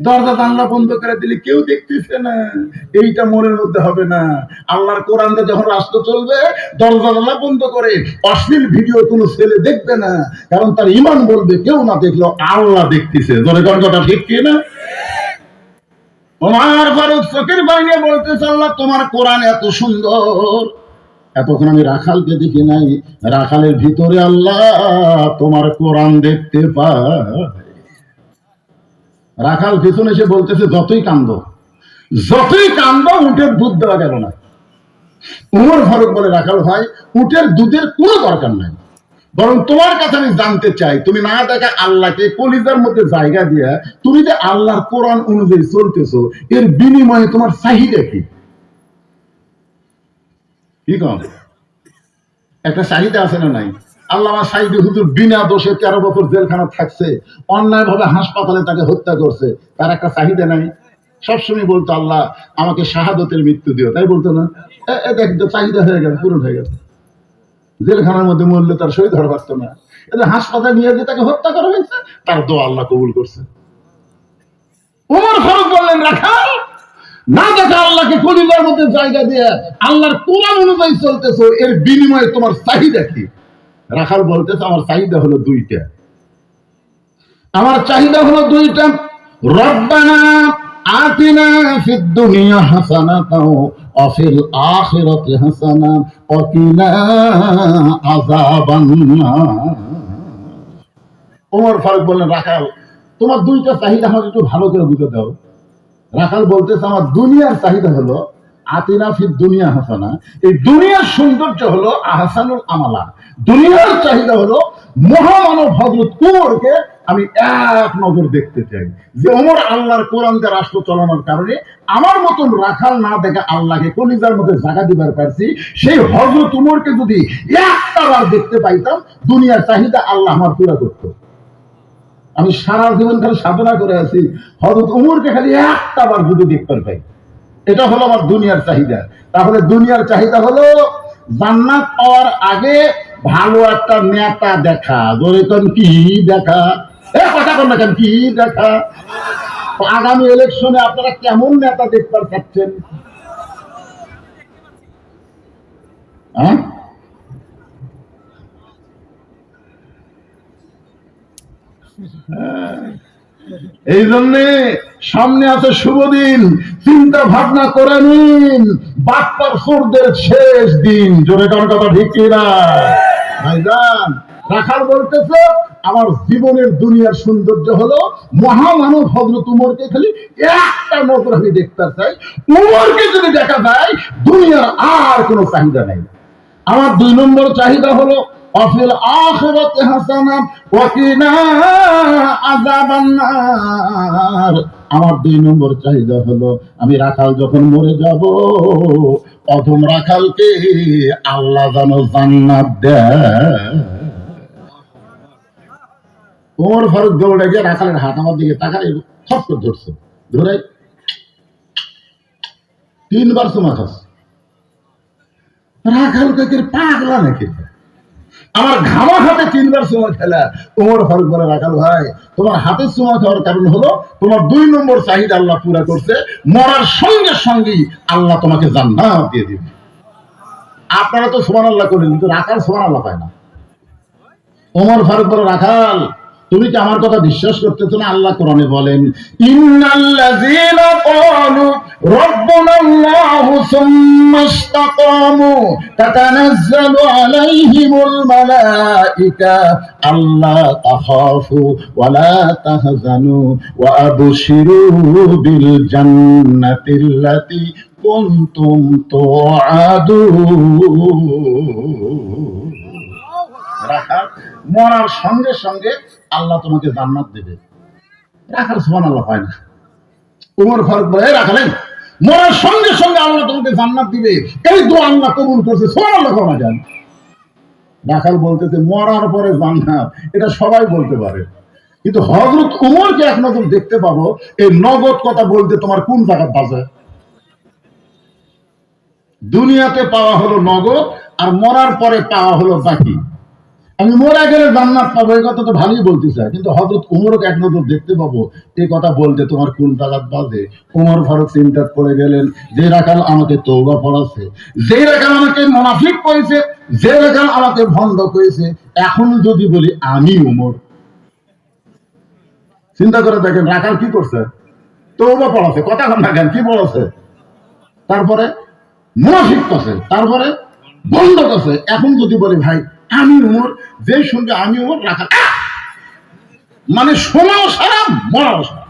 দরজা জানলা বন্ধ করে দিলে কেউ দেখতেছে না। এইটা মনের মধ্যে হবে না। আল্লাহর কোরআনটা যখন রাষ্ট্র চলবে, দরজা জানলা বন্ধ করে অশ্লীল ভিডিও কোনো ছেলে দেখবে না। কারণ তার ইমান বলবে, কেউ না দেখল আল্লাহ দেখতেছে। ধরে কথাটা ঠিক কি না? ওমার ফারুক চোখের বাইরে বলতেছে, আল্লাহ, তোমার কোরআন এত সুন্দর। এতক্ষণ আমি রাখালকে দেখি নাই। রাখালের ভিতরে আল্লাহ তোমার কোরআন দেখতে পাই রাখাল পিছনে এসে বলতেছে, যতই কান্দ। যতই কান্দ উঠের দুধ দেওয়া গেল না। উমর ফারুক বলে, রাখাল ভাই, উটের দুধের কোনো দরকার নাই। বরং তোমার কাছে আমি জানতে চাই, তুমি না দেখা আল্লাহকে কলিজার মধ্যে জায়গা দিয়া, তুমি যে আল্লাহর কোরআন অনুযায়ী চলতেছো, এর বিনিময়ে তোমার চাহিদা কি? কি কম? একটা চাহিদা আছে না নাই? আল্লাহ আমার সাইদি হুজুর বিনা দোষে তেরো বছর জেলখানা থাকছে অন্যায় ভাবে হাসপাতালে তাকে হত্যা করছে, তার একটা চাহিদা নাই। সবসময় বলতো, আল্লাহ, আমাকে শাহাদতের মৃত্যু দিও। তাই বলতো না? এ- এ চাহিদা হয়ে গেছে পূরণ হয়ে গেছে জেলখানার মধ্যে মরলে তার শহীদ হওয়ার পারতো না। এটা হাসপাতালে নিয়ে যে তাকে হত্যা করা হয়েছে, তার দোয়া আল্লাহ কবুল করছে। উমর ফারুক বললেন, রাখাল, না দেখা আল্লাহকে কলিজার মধ্যে জায়গা দিয়ে আল্লাহর কোরআন অনুযায়ী চলতেছো, এর বিনিময়ে তোমার চাহিদা কি? রাখাল বলতেছে, আমার চাহিদা হলো দুইটা। আমার চাহিদা হলো দুইটা। রব্বানা আতিনা ফিদ দুনিয়া হাসানাতাও ওয়া ফিল আখিরাতি হাসানা ওয়া কিনা আযাবান ওমর ফারুক বললেন, রাখাল, তোমার দুইটা চাহিদা আমাকে একটু ভালো করে বুঝে দাও। রাখাল বলতেছে, আমার দুনিয়ার চাহিদা হলো আতিনা দুনিয়া হাসানা। এই দুনিয়ার সৌন্দর্য হলো আহসানুল আমালা। দুনিয়ার চাহিদা হলো মহামানব কুমরকে আমি এক নজর দেখতে চাই। যে ওমর আল্লাহর কোরআন দিয়ে রাষ্ট্র চালানোর কারণে আমার মতন রাখাল না দেখে আল্লাহকে কলিজার মধ্যে জায়গা দিবার পারছি। সেই হজরত উমরকে যদি একটা বার দেখতে পাইতাম, দুনিয়ার চাহিদা আল্লাহ আমার পুরা করতো। আমি সারা জীবন খালি সাধনা করে আছি। হজরত উমরকে খালি একটা বার যদি দেখতে পাই। এটা হলো আমার দুনিয়ার চাহিদা। তাহলে দুনিয়ার চাহিদা হলো জান্নাত পাওয়ার আগে ভালো একটা নেতা দেখা। ধরে কোন কি দেখা? এ কথা কন না কেন, কি দেখা? আগামী ইলেকশনে আপনারা কেমন নেতা দেখতে চাচ্ছেন? হ্যাঁ। এই জন্যে সামনে আছে শুভ দিন। চিন্তা ভাবনা করে নিন। বাপ্পার সুরদের শেষ দিন। জোরে কোন কথা ঠিক কিনা? ভাইজান বলতেছে, আমার জীবনের দুনিয়ার সৌন্দর্য হলো মহামানব হজরত উমরকে খালি একটা নজর আমি দেখতে চাই। উমরকে যদি দেখা যায়, দুনিয়ার আর কোনো চাহিদা নেই। আমার দুই নম্বর চাহিদা হলো আখিরাতে হাসানা ওয়া কিনা আযাবান নার আমার দুই নম্বর চাহিদা হলো, আমি রাখাল যখন মরে যাব, প্রথম রাখালকে আল্লাহ যেন জান্নাত ওমর ফারুক দৌড়ে গিয়ে রাখালের হাত আমার দিকে তাকালে খপ করে ধরছে। ধরে তিনবার চুমা খাস রাখাল কাকের পাগলা নাকি? আমার ঘামা হাতে তিনবার সময় খেলা। তোমার ফারুক বলে, রাখাল ভাই, তোমার হাতের সময় খাওয়ার কারণ হলো তোমার দুই নম্বর চাহিদা আল্লাহ পুরা করছে। মরার সঙ্গে সঙ্গেই আল্লাহ তোমাকে জান্নাত দিয়ে দিবে। আপনারা তো সমান আল্লাহ করেন, কিন্তু রাখাল সোমান আল্লাহ পায় না। ওমর ফারুক বলে, রাখাল তুমি কি আমার কথা বিশ্বাস করতেছো না? আল্লাহ কোরআনে বলেন রাখার মরার সঙ্গে সঙ্গে আল্লাহ তোমাকে জান্নাত দেবে। রাখার সমান আল্লাহ পায় না। উমর ফারুক বলে "এই রাখালেন, মরার সঙ্গে সঙ্গে আল্লাহ তোমাকে জান্নাত দিবে। এই দো আল্লাহ কবুল করছে সমান আল্লাহ করা যায় রাখাল বলতেছে, মরার পরে জান্নাত। এটা সবাই বলতে পারে। কিন্তু হজরত উমরকে এক নজর দেখতে পাবো, এই নগদ কথা বলতে তোমার কোন জায়গা বাজে? দুনিয়াতে পাওয়া হলো নগদ, আর মরার পরে পাওয়া হলো বাকি। আমি মোরা গেলে জান্নাত পাবো, এই কথা তো ভালোই বলতে চাই কিন্তু হজরত উমরকে এক নজর দেখতে পাবো এই কথা বলতে তোমার কোন তাগাত বাজে। উমর ফারুক চিন্তা করে গেলেন, যে রাখাল আমাকে তৌবা পড়াছে যে রাখাল আমাকে মোনাফিক করেছে, যে রাখাল আমাকে ভণ্ড করেছে, এখন যদি বলি আমি উমর। চিন্তা করে দেখেন, রাখাল কি করছে? তৌবা পড়াছে, কথা কন দেখেন কি পড়াছে? তারপরে মুনাফিক করছে, তারপরে বন্ধ করছে। এখন যদি বলি, ভাই আমি উমর যে শুনবে আমি উমর রাখা মানে শোনাও সারা, মরাও সারা।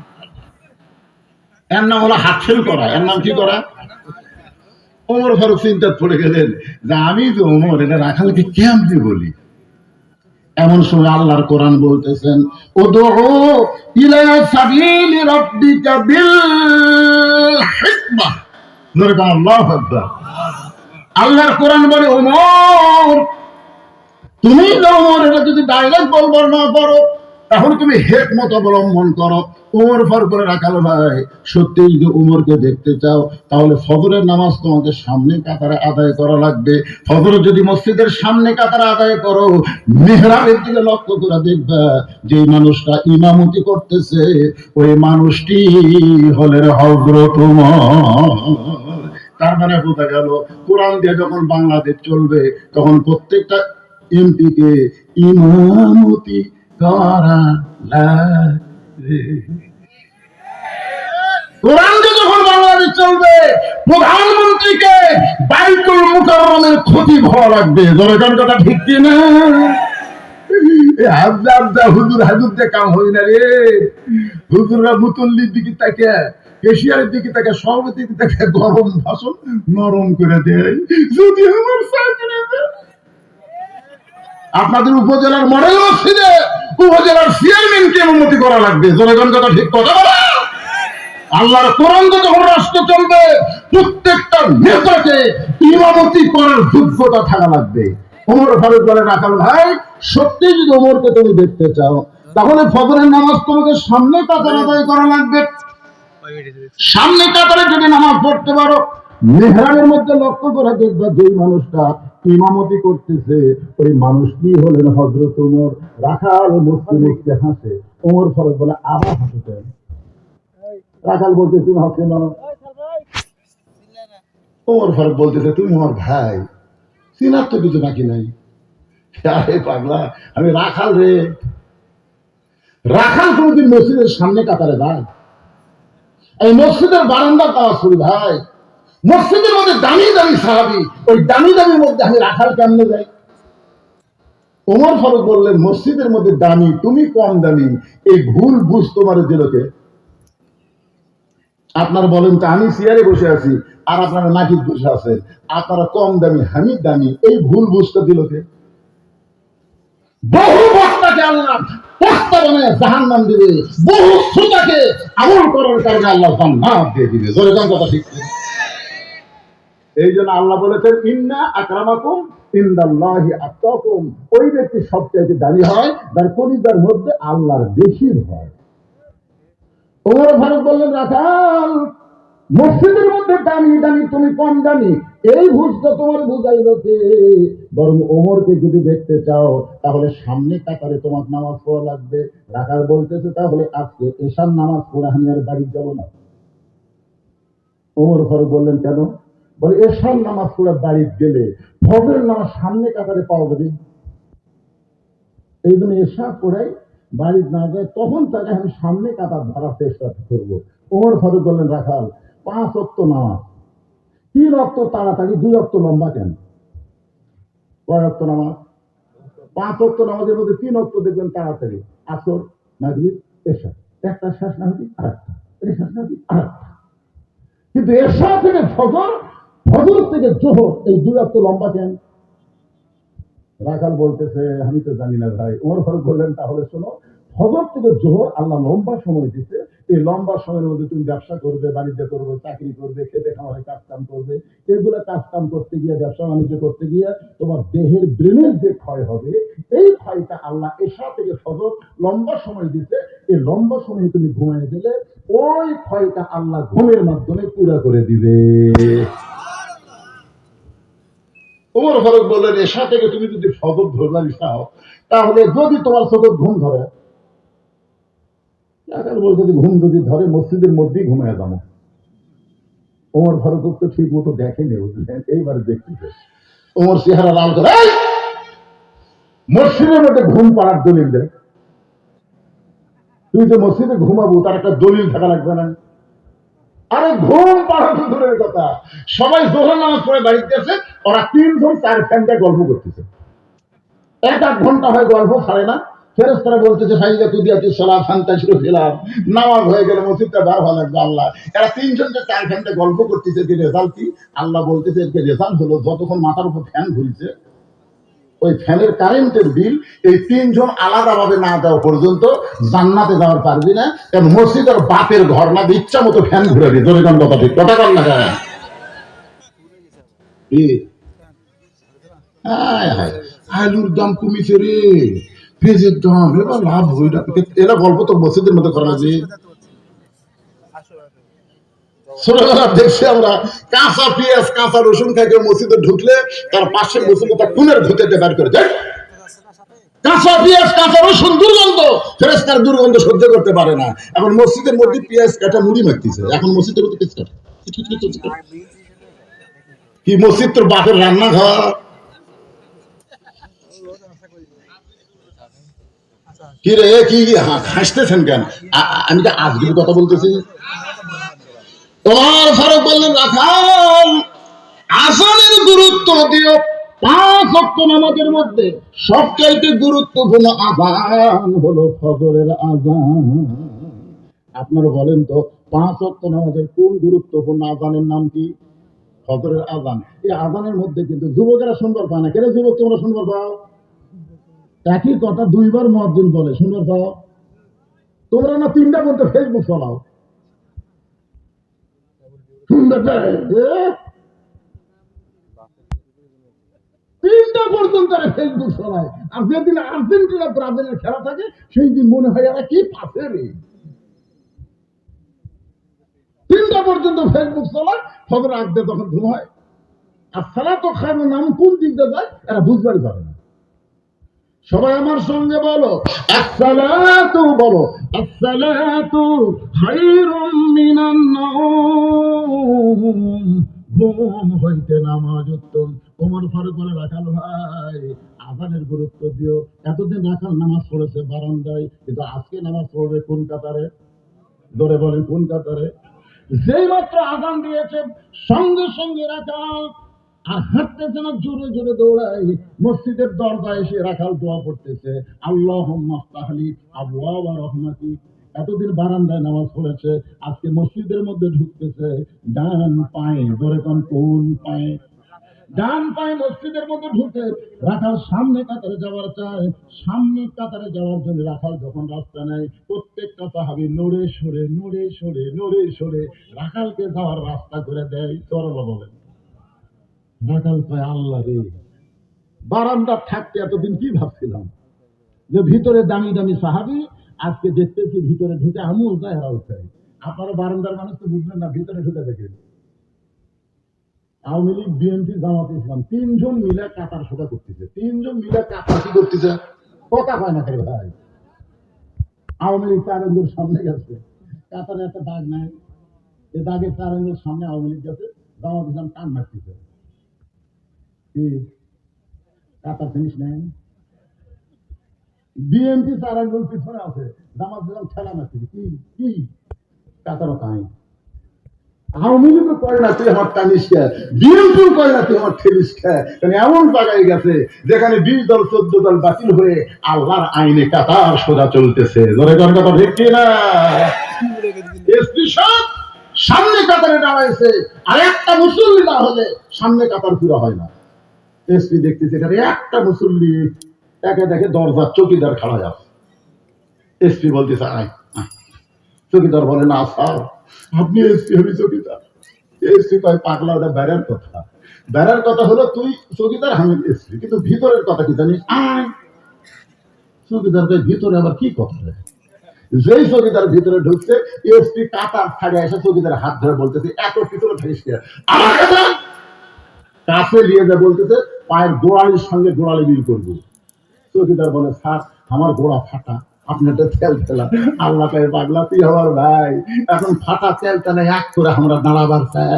এর নাম হলো হাতফেল করা। এর নাম কি করা? ওমর ফারুক চিন্তা পড়ে গেলেন যে আমি যে ওমর, এটা রাখালকে কেমনি বলি? এমন সময় আল্লাহর কোরআন বলতেছেন, উদউ ইলা সাবিলি রাব্বিকা বিল বলো আল্লাহু আকবার। আল্লাহর কোরআন বলে, ওমর তুমি ওমর এটা যদি ডাইরেক্ট বলবার না পারো এখন তুমি হেক মত অবলম্বন করো। উমর ফর করে রাখালো ভাই, সত্যি যদি উমরকে দেখতে চাও, তাহলে ফজরের নামাজ তোমাকে সামনে কাতারে আদায় করা লাগবে। ফজর যদি মসজিদের সামনে কাতারে আদায় করো, মেহরাবের দিকে লক্ষ্য করে দেখবা যে মানুষটা ইমামতি করতেছে, ওই মানুষটি হলেন হজরত তার মানে বোঝা গেল, কোরআন দিয়ে যখন বাংলাদেশ চলবে, তখন প্রত্যেকটা এমপি কে ইমামতি করা লাগবে। কোরআন যখন বাংলাদেশ চলবে, প্রধানমন্ত্রীকে বাইতুল মুকাররমের ক্ষতি হওয়া লাগবে। জনগণ কথা ঠিক কি না হুজুর কাম হই না রে। হুজুররা মুতল্লির দিকে তাকে এশিয়ার দিকে তাকে, সভাপতির দিকে তাকে গরম ভাষণ নরম করে দেয়। যদি আমার। আপনাদের উপজেলার মডেল মসজিদে উপজেলার চেয়ারম্যানকে অনুমতি করা লাগবে। জনগণ কথা ঠিক কথা বলা। আল্লাহর দিয়ে যখন রাষ্ট্র চলবে, প্রত্যেকটা নেতাকে ইমামতি করার যোগ্যতা থাকা লাগবে। ওমর ফারুক বলে রাখাল ভাই, সত্যি যদি ওমরকে তুমি দেখতে চাও, তাহলে ফজরের নামাজ তোমাকে সামনে কাতার আদায় করা লাগবে। সামনে কাতারে যদি নামাজ পড়তে পারো, মেহরানের মধ্যে লক্ষ্য করে দেখবা যে মানুষটা ইমামতি করতেছে, ওই মানুষটি হলেন? হজরত উমর রাখাল মুসলিম মুসকে হাসে। ওমর ফারুক বলে, আবার হাসতেন রাখাল বলতে, তুমি হাসছে না। ওমর ফারুক বলতেছে, তুমি আমার ভাই। চিনার তো কিছু বাকি নাই। আরে পাগলা, আমি রাখাল রে। রাখাল কোনদিন মসজিদের সামনে কাতারে যায়? এই মসজিদের বারান্দা পাওয়া শুরু ভাই। মসজিদের মধ্যে দামি দামি সাহাবি, ওই দামি দামির মধ্যে আমি রাখাল কেমনে যাই? ওমর ফারুক বললেন মসজিদের মধ্যে দামি, তুমি কম দামি, এই ভুল বুঝ তোমার দিলকে আপনারা বলেন তো, আমি চেয়ারে বসে আছি, আর আপনারা নাকি বসে আছেন, আপনারা কম দামি আমি দামি, এই ভুল বুঝতে দিলকে বহু বক্তাকে আল্লাহ বক্তা বানায় জাহান নাম দিবে, বহু শ্রোতাকে আমল করার কারণে আল্লাহ জান্নাত দিয়ে দিবে। জোরে কথা কিনা? এই জন্য আল্লাহ বলেছেন, ইন্না আকরামাকুম ইন্দাল্লাহি আত্তাকুম ওই ব্যক্তি সবচেয়ে দামি হয় যার কলিজার মধ্যে আল্লাহর বেশি ভয়। ওমর ফারুক বললেন, রাখাল, মসজিদের মধ্যে দামি দামি, তুমি কম দামি। এই বুঝতে তোমার বুঝাইল কে বরং ওমরকে যদি দেখতে চাও, তাহলে সামনে কাতারে তোমার নামাজ পড়া লাগবে। রাখাল বলতেছে, তাহলে আজকে এশার নামাজ পড়ে আমি আর বাড়ি যাব না। ওমর ফারুক বললেন, কেন? বলে এশার নামাজ পড়ে বাড়ি গেলে ফজরের নামাজ সামনে কাতারে পাওয়া যাবে। এই জন্য এশা পড়ে, বাড়ি না যায়, তখন তাকে আমি সামনে কাতার ধরার চেষ্টা করব। ওমর ফারুক বললেন, রাখাল, পাঁচ অক্ত নামাজ। তিন অক্ত তাড়াতাড়ি, দুই অক্ত লম্বা কেন? কয় অক্ত নামাজ? পাঁচ অক্ত নামাজের মধ্যে তিন অক্ত দেখবেন তাড়াতাড়ি। আসর, মাগরিব এশা একটা শেষ না হতি আরেকটা। এটা শেষ না হতি আরেকটা। কিন্তু এশা থেকে ফজর ফজর থেকে জোহর এই দুই লম্বা রাখাল বলতেছে, আমি তো জানি না ভাই। ওমর ফারুক বললেন, তাহলে শোনো ফজর থেকে জোহর আল্লাহ লম্বা সময় দিতে এই লম্বা সময়ের মধ্যে তুমি ব্যবসা করবে, বাণিজ্য করবে, চাকরি করবে, খেতে করবে। এগুলো করতে গিয়ে, ব্যবসা বাণিজ্য করতে গিয়ে তোমার দেহের ব্রেনের যে ক্ষয় হবে, এই ক্ষয়টা আল্লাহ এসা থেকে ফজর লম্বা সময় দিতে এই লম্বা সময় তুমি ঘুমায় দিলে ওই ক্ষয়টা আল্লাহ ঘুমের মাধ্যমে পুরা করে দিবে। ওমর ফারুক বললেন, এশা থেকে তুমি যদি ফজর ধরবার চাও, তাহলে যদি তোমার চোখে ঘুম ধরে। এখন বলতে যে ঘুম যদি ধরে, মসজিদের মধ্যেই ঘুমিয়ে যাব। ওমর ফারুক তো ঠিক মতো দেখেনি, বুঝলেন? এইবার দেখতেছে। ওমর চেহারা লাল করে মসজিদের মধ্যে ঘুম পাড়ার দলিল দেয় তুই যে মসজিদে ঘুমাবো, তার একটা দলিল থাকা লাগবে না। আরে ঘুম পাড়াতে দূরের কথা। সবাই জোহর নামাজ পড়ে বাড়িতে আছে ওরা তিনজন চার ঘণ্টা গল্প করতেছে। এক আধ ঘণ্টা হয় গল্প, ছাড়ে না। ফেরেস্তারা বলতেছে ফাইজা তুই দিয়া তুই সলা ফান্তা শুরু খেলাম। নামাজ হয়ে গেলে মসজিদটা বার হওয়া লাগবে আল্লাহ। এরা তিনজন যে চার ঘণ্টা গল্প করতেছে যে রেজাল্ট কি? আল্লাহ বলতেছে, এর রেজাল্ট হলো? যতক্ষণ মাথার উপর ফ্যান ঘুরছে ওই ফ্যানের কারেন্টের বিল এই তিনজন আলাদাভাবে না দেওয়া পর্যন্ত জান্নাতে যাওয়ার পারবি না কারণ মসজিদের বাপের ঘর না ইচ্ছা মতো ফ্যান ঘুরে দিই তোর কোন কথা ঠিক কথা কর না কেন? হায় হায়, আলুর দাম কমিছে রে পেঁয়াজের দাম এবার লাভ হইল এরা গল্প তো মসজিদের মধ্যে করা যায় দেখছি আমরা কাঁচা পেঁয়াজ, কাঁচা রসুন মসজিদে ঢুকলে তার পাশে মসজিদে তার বের করে কাঁচা পেঁয়াজ, কাঁচা রসুন দুর্গন্ধ। ফেরেস্তার দুর্গন্ধ সহ্য করতে পারে না। এখন মসজিদের মধ্যে পেঁয়াজ কাটা মুড়ি এখন মসজিদের মধ্যে পেঁয়াজ কাটা। কি মসজিদ তোর বাপের রান্না ঘর কি রে, কি হাসতেছেন কেন? আমি তো আজকের কথা বলতেছি। তোমার ফারুক বললেন, রাখাল আসনের গুরুত্ব দিও। পাঁচ অক্ট নামাজের মধ্যে সবচাইতে গুরুত্বপূর্ণ আজান হলো ফজরের আজান আপনারা বলেন তো, পাঁচ অক্ট নামাজের কোন গুরুত্বপূর্ণ আজানের নাম কি? ফজরের আজান এই আজানের মধ্যে কিন্তু যুবকেরা সুন্দর পায় না। কেন যুবক, তোমরা সুন্দর পাও? একই কথা দুইবার মহাজিন বলে, সুন্দর পাও? তোমরা না তিনটা বলতে ফেসবুক চালাও? তিনটা পর্যন্ত ফেসবুক আর যেদিন আর্জেন্টিনা ব্রাজিলের খেলা থাকে সেই দিন মনে হয় এরা কি তিনটা পর্যন্ত ফেসবুক খবর তখন ঘুম হয়, আর সালা তো খায় নাম কোন দিক দিয়ে যায়, এরা বুঝবারই পারে না। সবাই আমার সঙ্গে বলো, আসসালাতু বলো, আসসালাতু মিনান নাওম। ঘুম হইতে নামাজ উত্তম। ওমর ফারুক বলে, রাখাল ভাই, আজানের গুরুত্ব দিও। এতদিন রাখাল নামাজ পড়েছে বারান্দায়, কিন্তু আজকে নামাজ পড়বে কোন কাতারে? ধরে কোন কাতারে? যেই মাত্র আজান দিয়েছে, সঙ্গে সঙ্গে রাখাল আর হাঁটতেছে না জোরে জোরে দৌড়াই মসজিদের দরজায় এসে রাখাল দোয়া করতেছে আল্লাহ তাহলি আবুয়া রহমাতি। এতদিন বারান্দায় নামাজ পড়েছে, আজকে মসজিদের মধ্যে ঢুকতেছে, ডান পায়ে, ধরে কোন কোন পায়ে? ডান পায়ে মসজিদের মধ্যে ঢুকে রাখাল সামনে কাতারে যাওয়ার চায়, সামনে কাতারে যাওয়ার জন্য রাখাল যখন রাস্তা নেয়, প্রত্যেকটা সাহাবি নড়ে সরে নড়ে সরে নড়ে সরে রাখালকে যাওয়ার রাস্তা করে দেয় সরলা বলেন। রাখাল কয়, আল্লাহ রে বারান্দা থাকতে এতদিন কি ভাবছিলাম? যে ভিতরে দামি দামি সাহাবি আজকে দেখতেছি ভিতরে ঢুকে যায় এরা উঠায় আপনারা বারান্দার মানুষ তো বুঝলেন না, ভিতরে ঢুকে দেখেন। আওয়ামী লীগ, বিএনপি, জামাত ইসলাম, তিনজন মিলে কাতার সোজা করতেছে। তিনজন মিলে কাতার কি করতেছে? কথা কয় না ভাই? আওয়ামী লীগ আঙ্গুর সামনে গেছে। কাতারে একটা দাগ নাই। এ চার আঙ্গুর সামনে আওয়ামী লীগ গেছে। জামাত ইসলাম টান মারতেছে। কাতার জিনিস নেই? বিএনপি চার আঙ্গুল পিছনে আছে। জামাত ইসলাম ঠেলা মারতেছে কি কি? কাতারও তাই। আওয়ামী লীগও করে না, তুই আমার টানিস বিএনপিও করে না, তুই আমার ঠেলিস কারণ এমন জায়গায় গেছে, যেখানে বিশ দল, চোদ্দ দল বাতিল হয়ে আল্লাহর আইনে কাতার সোজা চলতেছে। ধরে কর কথা ঠিক না সামনে কাতারে দাঁড়াইছে। আর একটা মুসল্লি না হলে সামনে কাতার পুরো হয় না। এসপি দেখতেছে, এখানে একটা মুসল্লি একে দেখে দরজার চকিদার খাড়া আছে এসপি বলতেছে, আয়। চকিদার বলে, না স্যার, আপনি এসপি হবি চকিদার। এসপি কয়, পাগলা, ওটা বেড়ার কথা। বেড়ার কথা হলো, তুই চকিদার, আমি এসপি। কিন্তু ভিতরের কথা কি জানিস? আয়। চকিদার ভিতরে আবার কি কথা? যেই চকিদার ভিতরে ঢুকছে, এসপি কাতার ছাড়ে এসে চকিদার হাত ধরে বলতেছে, এত ভিতরে থাকিস কাছে নিয়ে যা বলতেছে, পায়ের গোড়ালির সঙ্গে গোড়ালি মিল করব। চৌকিদার বলে, স্যার, আমার গোড়া ফাটা। আপনি একটা তেল ফেলা আল্লাহ কয়ে, পাগলা, তুই আমার ভাই এখন ফাটা তেল তেলে এক করে আমরা দাঁড়াবার চাই।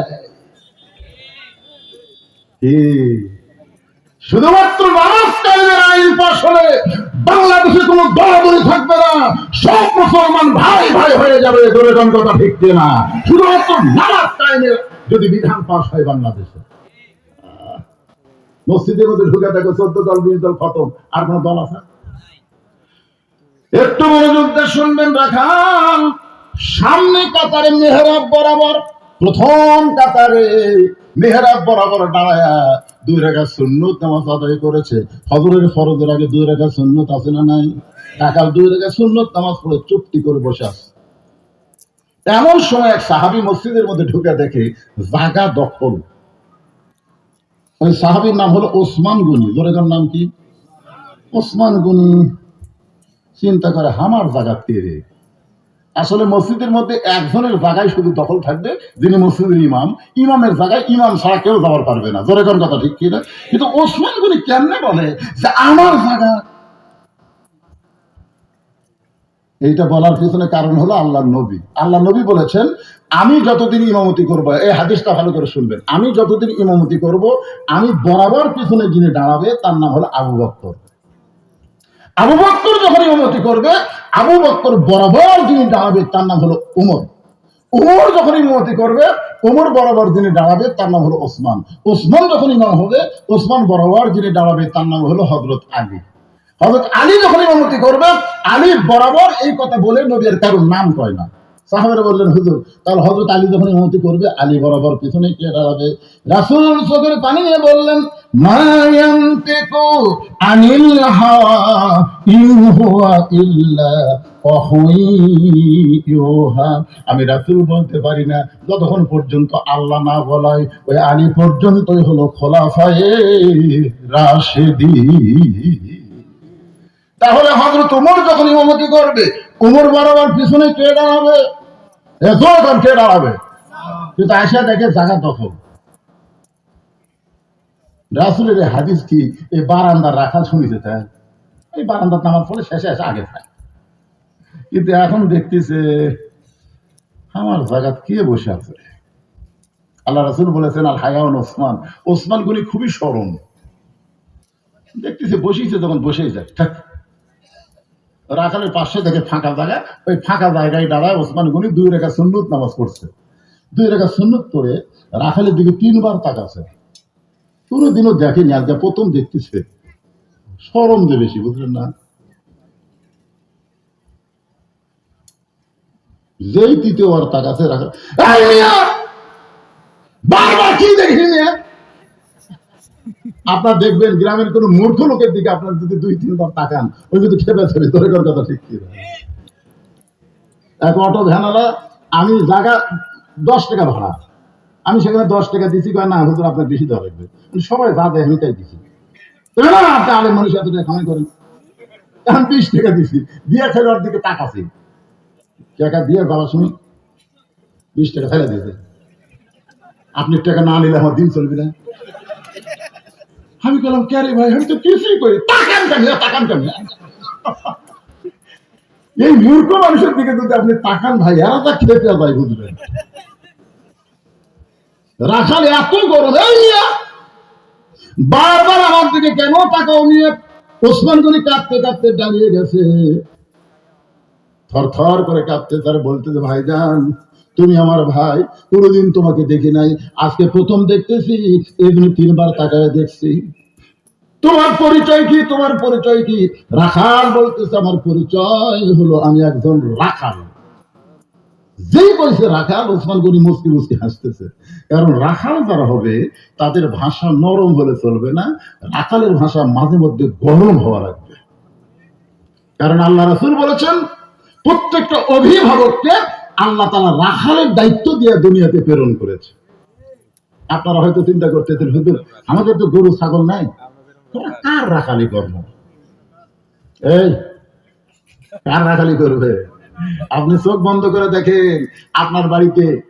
শুধুমাত্র নামাজ আইন পাশ হলে বাংলাদেশে কোনো দলাদলি থাকবে না। সব মুসলমান ভাই ভাই হয়ে যাবে, ধরে কথা ঠিক না শুধুমাত্র নামাজ কায়েমের যদি বিধান পাশ হয় বাংলাদেশে। মসজিদের মধ্যে ঢুকে দেখো চোদ্দ দল, বিশ দল খতম। আর কোন দল আছে? একটু মনোযোগ দিয়ে শুনবেন, রাখাল। সামনে কাতারে মেহরাব বরাবর, প্রথম কাতারে মেহরাব বরাবর দাঁড়ায়া দুই রেখা সুন্নত নামাজ আদায় করেছে। ফজরের ফরজের আগে দুই রেখা সুন্নত আছে না নাই? কাকাল দুই রেখা সুন্নত নামাজ পড়ে চুপটি করে বসে আছে। এমন সময় এক সাহাবি মসজিদের মধ্যে ঢুকে দেখে জাগা দখল। ওই সাহাবির নাম হলো ওসমান গুনি। জোরেগার নাম কি? ওসমান গুনি। চিন্তা করে, হামার জায়গা পেরে আসলে মসজিদের মধ্যে একজনের জায়গায় শুধু দখল থাকবে, যিনি মসজিদের ইমাম। ইমামের জায়গায় ইমাম ছাড়া কেউ যাওয়ার পারবে না। জোরে কথা ঠিক কিনা কিন্তু ওসমান গুনি কেমনে বলে যে, আমার জায়গা এইটা বলার পিছনে কারণ হলো আল্লাহ নবী। আল্লাহ নবী বলেছেন, আমি যতদিন ইমামতি করব এই হাদিসটা ভালো করে শুনবেন। আমি যতদিন ইমামতি করব, আমি বরাবর পিছনে যিনি দাঁড়াবে, তার নাম হলো আবু বক্কর। আবু বক্কর যখন ইমামতি করবে, আবু বক্কর বরাবর যিনি দাঁড়াবে, তার নাম হলো উমর। উমর যখন ইমামতি করবে, উমর বরাবর যিনি দাঁড়াবে, তার নাম হলো ওসমান। ওসমান যখন ইমাম হবে, ওসমান বরাবর যিনি দাঁড়াবে, তার নাম হলো হজরত আলী। হজরত আলী যখন ইমামতি করবে, আলী বরাবর এই কথা বলে নবীর কারোর নাম কয় না। সাহাবেরা বললেন, হুজুর, তাহলে হজরত আলী যখন ইমামতি করবে, আলী বরাবর পিছনে কে দাঁড়াবে? রাসূল চোখের পানি নিয়ে বললেন মায়ান্তিকু আনিল আমি রাসূল বলতে পারি না, যতক্ষণ পর্যন্ত আল্লাহ না বলায়, ওই আলী পর্যন্তই হলো খোলাফায়ে রাশেদী। তাহলে হজরত উমর যখন ইমামতি করবে, উমর বরাবর পিছনে কে দাঁড়াবে? দাঁড়াবে? কিন্তু আসা দেখে দখল। রাসুলের হাদিস কি? এই রাখা শুনিতে এই নামার ফলে শেষে এসে আগে থাকে কিন্তু এখন দেখতেছে, আমার জায়গা কে বসে আছে? আল্লাহ রাসুল বলেছেন, আল হায়াউন ওসমান। ওসমান গুলি খুবই সরম দেখতেছে বসিয়েছে যখন বসেই যায়। রাখালের পাশে দেখে ফাঁকা জায়গা, ওই ফাঁকা জায়গায় দাঁড়ায় ওসমান গনি দুই রেখা সুন্নত নামাজ পড়ছে। দুই রেখা সুন্নত পড়ে রাখালের দিকে তিনবার তাকাছে কোনোদিনও দেখেনি আজকে প্রথম দেখতেছে। সরম যে বেশি, বুঝলেন না? যেই তৃতীয়বার তাকাছে রাখা বারবার কি দেখি মিয়া? আপনার দেখবেন গ্রামের কোন মূর্খ লোকের দিকে আপনার যদি দুই, তিনবার তাকান, ওই কিন্তু খেপে যাবে তোর কথা ঠিক কি এক অটো ভ্যানালা, আমি জায়গা দশ টাকা ভাড়া। আমি সেখানে দশ টাকা দিছি, কয় না, হুজুর, আপনার বেশি দেওয়া লাগবে। সবাই যা দেয়, আমি তাই না, আপনি আলেম মানুষ, এত টাকা কামাই করেন। এখন বিশ টাকা দিছি দিয়ে ছেলের দিকে তাকাছি। টাকা দিয়ে যাওয়ার শুনি বিশ টাকা ফেলে দিয়েছে। আপনি টাকা না নিলে আমার দিন চলবে না। আমি বললাম কে রে ভাই? আমি তো কিছুই করি তাকান কেন তাকান কেন এই মূর্খ মানুষের দিকে যদি আপনি তাকান ভাই, এরা তা খেতে যায় বুঝবেন রাখালে এত গরম, এই মিয়া! বারবার আমার দিকে কেন তাকাও নিয়ে ওসমান গনি কাঁদতে কাঁদতে দাঁড়িয়ে গেছে। থর থর করে কাঁদতে, তার বলতে ভাইজান তুমি আমার ভাই, কোনোদিন তোমাকে দেখি নাই। আজকে প্রথম দেখতেছি, এমনি তিনবার তাকায় দেখছি। তোমার পরিচয় কি? তোমার পরিচয় কি? রাখাল বলতেছে, আমার পরিচয় হলো আমি একজন রাখাল। যেই বলছে রাখাল, ওসমান গনি মুসকি মুসকি হাসতেছে। কারণ রাখাল যারা হবে, তাদের ভাষা নরম হলে চলবে না, রাখালের ভাষা মাঝে মধ্যে গরম হওয়া লাগবে। কারণ আল্লাহ রাসুল বলেছেন, প্রত্যেকটা অভিভাবককে আল্লাহ তালা রাখালের দায়িত্ব দিয়ে দুনিয়াতে প্রেরণ করেছে। আপনারা হয়তো চিন্তা করতেছেন, হুজুর, আমাদের তো গরু, ছাগল নাই। কার রাখালি কর্ম? এই, কার রাখালি করবে? আপনি চোখ বন্ধ করে দেখেন, আপনার বাড়িতে